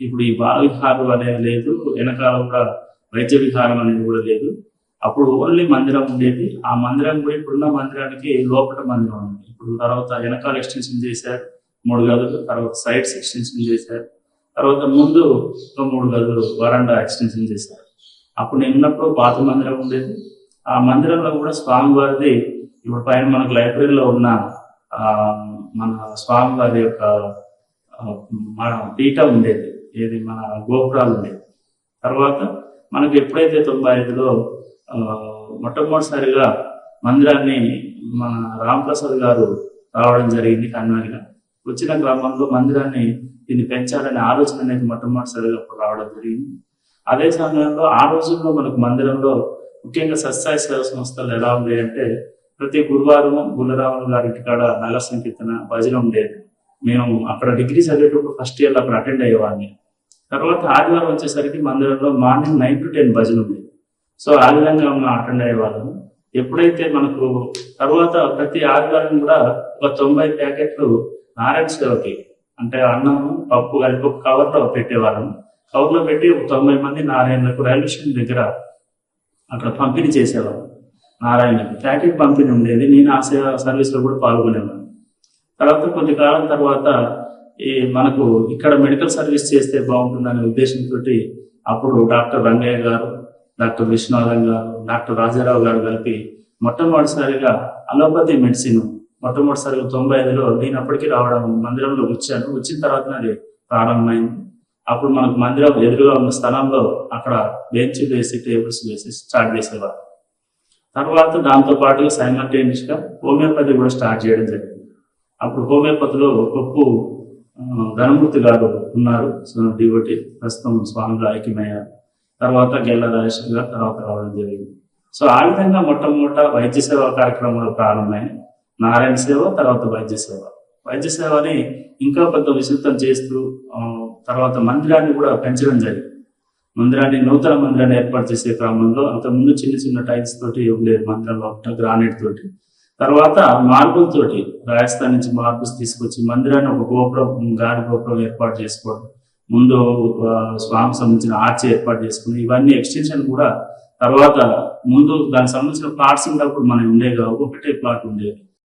ఇప్పుడు ఈ బాల విహారం అనేది లేదు వెనకాల కూడా వైద్య విహారం అనేది కూడా లేదు. అప్పుడు ఓన్లీ మందిరం ఉండేది. ఆ మందిరం కూడా ఇప్పుడున్న మందిరానికి లోపల మందిరం ఉంది ఇప్పుడు తర్వాత వెనకాల ఎక్స్టెన్షన్ చేశారు మూడు గదులు తర్వాత సైడ్స్ ఎక్స్టెన్షన్ చేశారు తర్వాత ముందు ఒక మూడు గదులు వరండా ఎక్స్టెన్షన్ చేశారు. అప్పుడు నేను ఉన్నప్పుడు పాత మందిరం ఉండేది. ఆ మందిరంలో కూడా స్వామి వారిది ఇప్పుడు పైన మనకు లైబ్రరీలో ఉన్న మన మన స్వామివారి యొక్క మన పీఠ ఉండేది. ఏది మన గోపురాలు ఉండేది తర్వాత మనకి ఎప్పుడైతే తొంభై ఐదులో మొట్టమొదటిసారిగా మందిరాన్ని మన రామప్రసాద్ గారు రావడం జరిగింది కన్వీనర్గా వచ్చిన క్రమంలో మందిరాన్ని దీన్ని పెంచాలనే ఆలోచన అనేది మొట్టమొదటిసారిగా అప్పుడు రావడం జరిగింది. అదే సమయంలో ఆ రోజుల్లో మనకు మందిరంలో ముఖ్యంగా సత్సాయి సేవ సంస్థలు ఎలా ఉంది అంటే ప్రతి గురువారం గుల్లరాములు గారి ఇంటికాడ నగర సంకీర్తన భజన ఉండేది. మేము అక్కడ డిగ్రీ చదివేటప్పుడు ఫస్ట్ ఇయర్లో అక్కడ అటెండ్ అయ్యేవాడిని. తర్వాత ఆదివారం వచ్చేసరికి మందిరంలో మార్నింగ్ నైన్ టు టెన్ భజన ఉండేది. సో ఆ విధంగా మనం అటెండ్ అయ్యేవాళ్ళము ఎప్పుడైతే మనకు తర్వాత ప్రతి ఆదివారం కూడా ఒక తొంభై ప్యాకెట్లు నారాయణ సేవకి అంటే అన్నం పప్పు కలిపి ఒక కవర్లో పెట్టేవాళ్ళం. కవర్లో పెట్టి ఒక తొంభై మంది నారాయణలకు రైల్వే స్టేషన్ దగ్గర అక్కడ పంపిణీ చేసేవాళ్ళం. నారాయణకు ప్యాకెట్ పంపిణీ ఉండేది. నేను ఆ సేవ సర్వీస్లో కూడా పాల్గొనేవాడిని. తర్వాత కొద్ది కాలం తర్వాత ఈ మనకు ఇక్కడ మెడికల్ సర్వీస్ చేస్తే బాగుంటుందనే ఉద్దేశంతో అప్పుడు డాక్టర్ రంగయ్య గారు డాక్టర్ విశ్వనాథన్ గారు డాక్టర్ రాజారావు గారు కలిపి మొట్టమొదటిసారిగా అలోపతి మెడిసిన్ మొట్టమొదటిసారిగా తొంభై ఐదులో నేను అప్పటికి రావడం మందిరంలో వచ్చాను వచ్చిన తర్వాత అది ప్రారంభమైంది. అప్పుడు మనకు మందిరం ఎదురుగా ఉన్న స్థలంలో అక్కడ బెంచ్లు వేసి టేబుల్స్ వేసి స్టార్ట్ చేసేవారు. తర్వాత దాంతో పాటు సైమల్టేనియస్ హోమియోపతి కూడా స్టార్ట్ చేయడం జరిగింది. అప్పుడు హోమియోపతిలో గొప్ప ధనమూర్తి గారు ఉన్నారు. సో డివోటి ప్రస్తుతం స్వామిలో ఐక్యమయ్యారు. తర్వాత గెల్ల రాజేశ్వర్ గారు తర్వాత రావడం జరిగింది. సో ఆ విధంగా మొట్టమొదట వైద్య సేవ కార్యక్రమాలు ప్రారంభమైనాయి నారాయణ సేవ తర్వాత వైద్య సేవ. వైద్య సేవని ఇంకా పెద్ద విస్తృతం చేస్తూ తర్వాత మందిరాన్ని కూడా పెంచడం జరిగింది. మందిరాన్ని నూతన మందిరాన్ని ఏర్పాటు చేసే క్రమంలో అంతకుముందు చిన్న చిన్న టైల్స్ తోటి ఉండేది మందిరంలో గ్రానైట్ తోటి. తర్వాత మార్బుల్ తోటి రాజస్థాన్ నుంచి మార్బుల్స్ తీసుకొచ్చి మందిరాన్ని ఒక గోపురం గాలి గోపురం ఏర్పాటు చేసుకోవడం ముందు స్వామికి సంబంధించిన ఆర్చి ఏర్పాటు చేసుకుని ఇవన్నీ ఎక్స్టెన్షన్ కూడా తర్వాత ముందు దానికి సంబంధించిన ప్లాట్స్ కూడా అప్పుడు ఉండేవి కావు. ఒకటే ప్లాట్ ఉండేది.